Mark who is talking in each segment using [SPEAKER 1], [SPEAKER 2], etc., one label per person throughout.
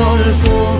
[SPEAKER 1] সেই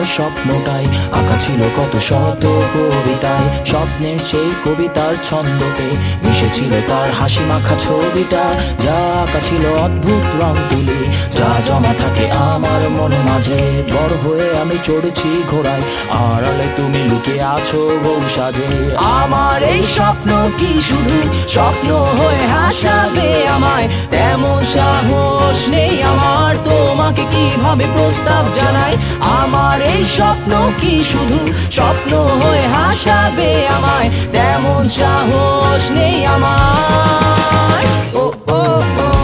[SPEAKER 2] অবেলার স্বপ্নটাই। আঁকা ছিল কত শত কবিতায়। স্বপ্নের সেই কবিতার ছন্দতে মিশেছিল তার হাসি মাখা ছবিটা। যা আঁকা ছিল অদ্ভুত রং তুলি যা জমা থাকে আমার মনে মাঝে। বড় হয়ে আমি চড়েছি ঘোড়ায়, আড়ালে তুমি লুকিয়ে আছো বউ সাজে। আমার এই স্বপ্ন কি শুধু স্বপ্ন হয়ে হাসাবে আমায়? তেমন সাহস নেই আমার, তোমাকে কীভাবে প্রস্তাব জানাই? আমার এই স্বপ্ন কি শুধু স্বপ্ন হয়ে হাসাবে আমায়? তেমন সাহস নেই আমার। ও ও ও।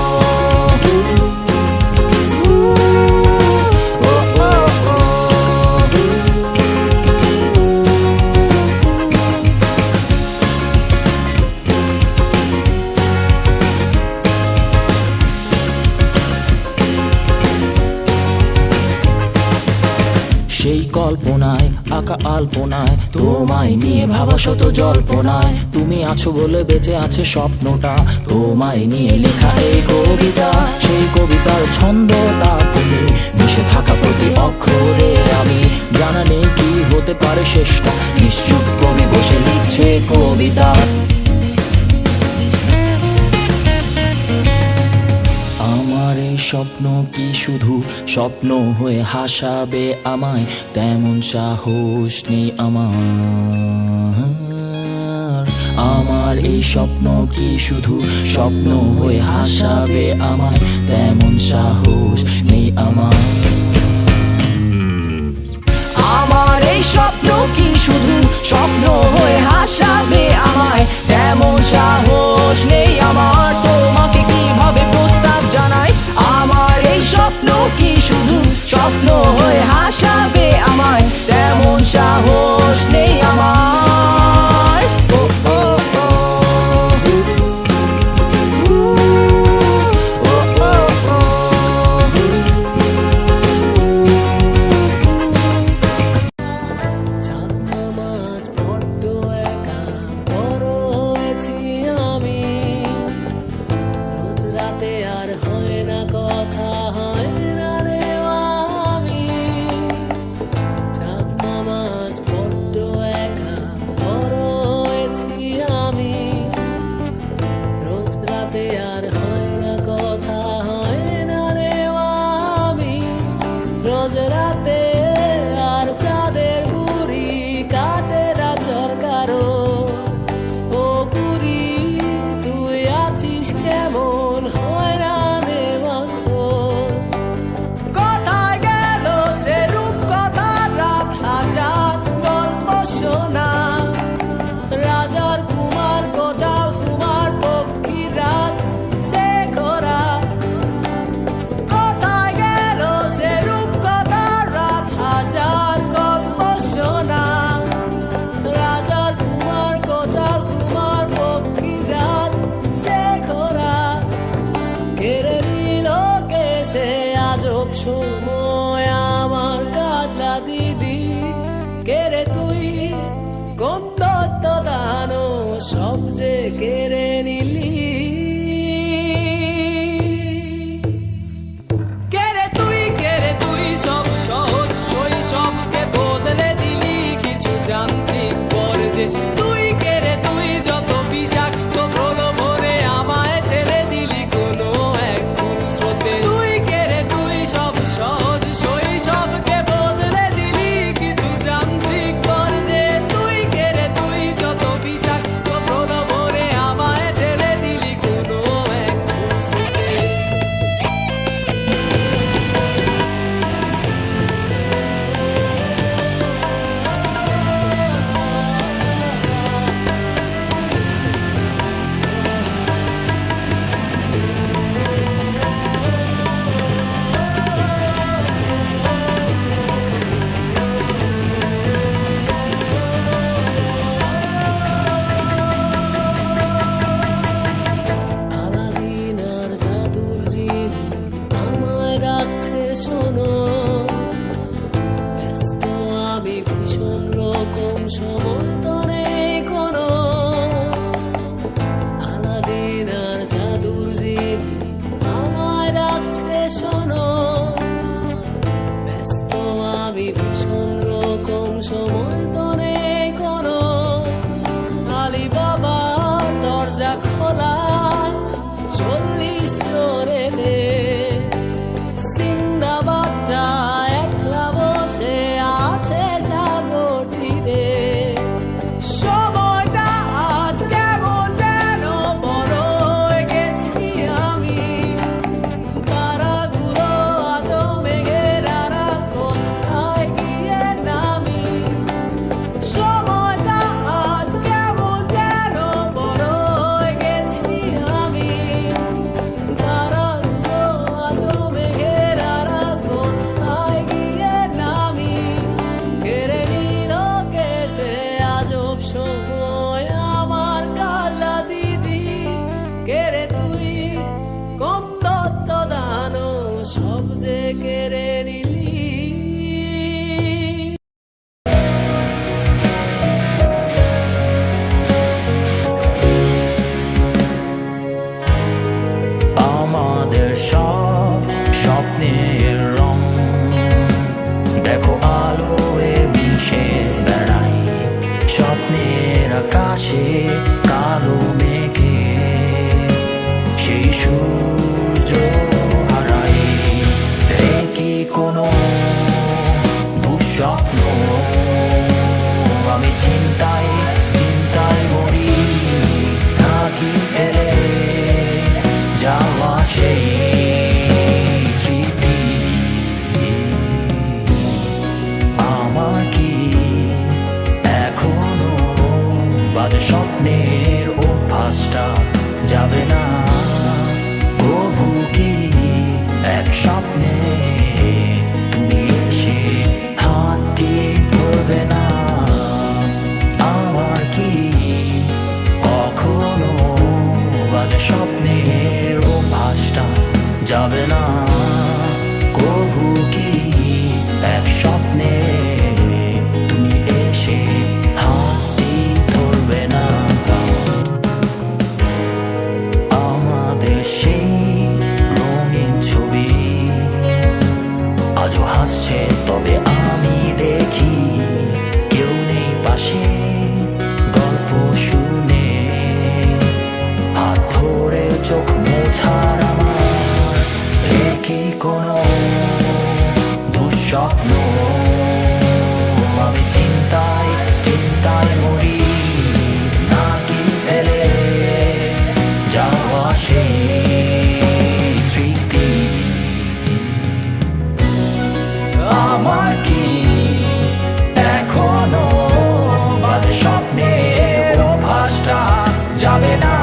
[SPEAKER 2] আঁকা আলপনায়। তোমায় নিয়ে ভাবা শত জল্পনায়। তুমি আছো বলে বেঁচে আছে স্বপ্নটা। তোমায় নিয়ে লেখা এই কবিতা, সেই কবিতার ছন্দটা তুমি। মিশে থাকা প্রতি অক্ষরে আমি। জানা নেই কি হতে পারে শেষটা। নিশ্চুপ কবি বসে লিখছে কবিতা। স্বপ্ন কি শুধু স্বপ্ন হয়ে হাসাবে আমায়? তেমন সাহস নেই আমার। আমার এই স্বপ্ন কি শুধু স্বপ্ন হয়ে হাসাবে আমায়? তেমন সাহস নেই আমার।
[SPEAKER 1] আমার এই স্বপ্ন কি শুধু স্বপ্ন হয়ে হাসাবে আমায়? তেমন
[SPEAKER 2] no. mucho. চোখ মোছার আমার কি কোনো দুঃস্বপ্ন। আমি চিন্তায় চিন্তায় মরি নাকি ফেলে যাওয়া সেই স্মৃতি। আমার কি এখনও বাজে স্বপ্নের অভ্যাসটা যাবে না?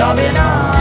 [SPEAKER 2] যাবে না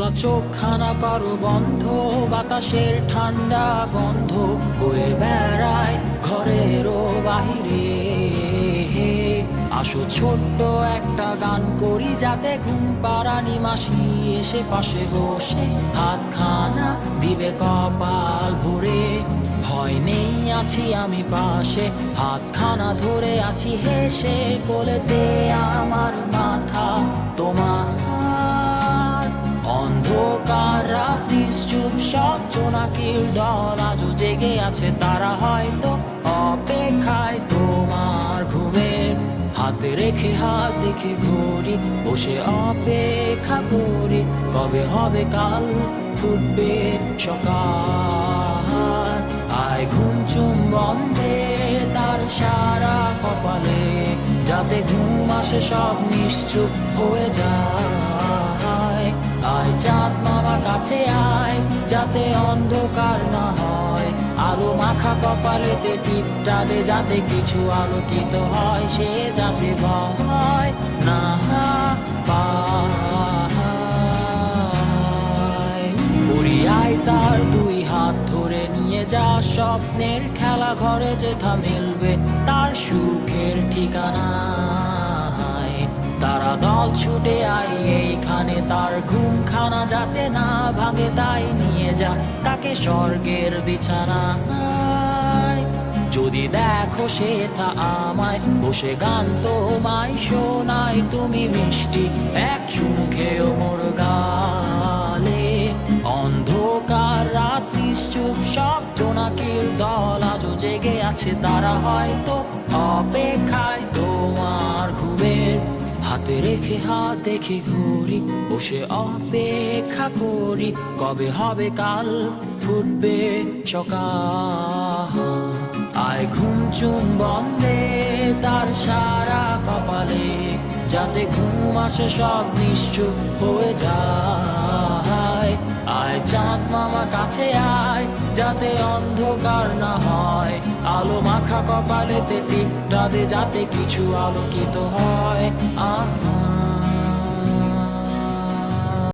[SPEAKER 2] খোলা চোখখানা করো বন্ধ, বাতাসের ঠান্ডা গন্ধ বয়ে বেড়ায় ঘরেরও বাহিরে। আসো ছোট্ট একটা গান করি যাতে ঘুম পাড়ানি মাসি এসে পাশে বসে হাতখানা দিবে কপাল ভরে। ভয় নেই আছি আমি পাশে হাত খানা ধরে আছি হেসে কোলেতে আমার মাথা। তোমার সব দল আজও জেগে আছে, তারা হয়তো অপেক্ষায় তোমার ঘুমের হাতে রেখে, হাত দেখে ঘুরি, বসে অপেক্ষা করি, কবে হবে কাল ফুটবে সকাল। আয় ঘুম চুম বন্ধে তার সারা কপালে, যাতে ঘুম আসে সব নিশ্চুপ হয়ে যায়। আয় চাঁদ মামা কাছে আয়, যাতে অন্ধকার না হয়। আলো মাখা কপালেতে টিপটা দে যাতে কিছু আলোকিত হয়, সে যাতে ভয় না তার দুই হাত ধরে নিয়ে যা, স্বপ্নের খেলা ঘরে যেথা মিলবে, তার সুখের ঠিকানা। তারা দল ছুটে আই এইখানে তার ঘুমখানা যাতে না ভাঙে, তাই নিয়ে যা তাকে স্বর্গের বিছানা যদি দেখো সে তা আমায়, বসে গান তোমায় শোনাই তুমি মিষ্টি এক চুমুখেও মোর গালে। অন্ধকার রাত নিশ্চুপ সব জোনাকির দল আজও জেগে আছে, তারা হয়তো অপেক্ষায় তোমার ঘুমের হাতে রেখে হাত দেখে ঘুরি, বসে অপেক্ষা করি, কবে হবে কাল? ফুটবে সকাল আয় ঘুম চুম বন্ধে তার সারা কপালে, যাতে ঘুম আসে সব নিশ্চুপ হয়ে যায়। আয়, চাঁদ মামা কাছে আয়, যাতে অন্ধকার না হয়। আলো মাখা কপালেতে টিপটা দে, যাতে কিছু আলোকিত হয়। আহা।